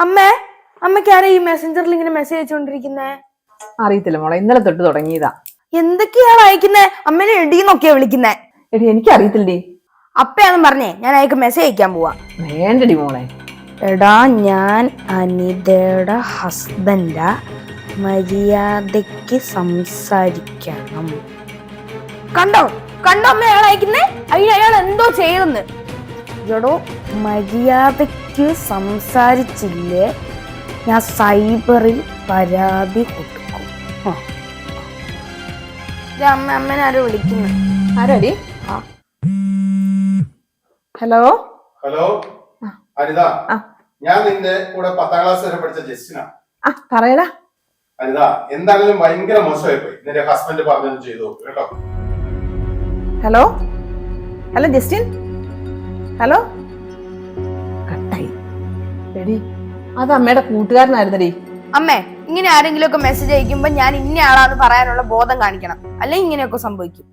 അമ്മേ അമ്മയ്ക്ക് ആരാ ഈ മെസ്സഞ്ചറിൽ ഇങ്ങനെ മെസ്സേജ് അയച്ചുകൊണ്ടിരിക്കുന്നേ? അറിയത്തില്ല മോളെ ഇന്നലെ തൊട്ട് തുടങ്ങിയതാ. എന്തൊക്കെയാണ് അയക്കുന്നേ? അമ്മേനെ എടീന്നൊക്കെയാ വിളിക്കുന്നേ. എടി എനിക്ക് അറിയത്തില്ലേ അപ്പയാന്ന് പറഞ്ഞേ ഞാൻ അയക്ക് മെസ്സേജ് അയക്കാൻ പോവാ. വേണ്ടടി മോളെ. എടാ ഞാൻ അനിതയുടെ ഹസ്ബൻഡാ മര്യാദയ്ക്ക് സംസാരിക്കണം. കണ്ടോ? കണ്ടോ അമ്മ അയാൾ അയക്കുന്നേ? അയ്യോ അയാൾ എന്തോ ചെയ്തെന്ന്? എടോ മര്യാദയ്ക്ക് സംസാരിച്ചില്ലേ? ഞാൻ സൈബറിൽ പരാതി കൊടുക്കും. അമ്മ അമ്മനാരോ വിളിക്കുന്നു. ആരാടി. ഹലോ? ഹലോ? അനിത. ഞാൻ നിന്റെ കൂടെ പത്താം ക്ലാസ് വരെ പഠിച്ച ജസ്റ്റിനാ. പറയടാ. അനിത എന്താണെങ്കിലും ഭയങ്കര മോശമായി പോയി നിന്റെ ഹസ്ബൻഡ് പറഞ്ഞു ചെയ്തു. കേട്ടോ? ഹലോ? Hello Justin? ഹലോ? കട്ടായി. അത് അമ്മയുടെ കൂട്ടുകാരനായിരുന്നടി. അമ്മേ ഇങ്ങനെ ആരെങ്കിലും ഒക്കെ മെസ്സേജ് അയക്കുമ്പോ ഞാൻ ഇന്ന ആളാന്ന് പറയാനുള്ള ബോധം കാണിക്കണം. അല്ലെങ്കിൽ ഇങ്ങനെയൊക്കെ സംഭവിക്കും.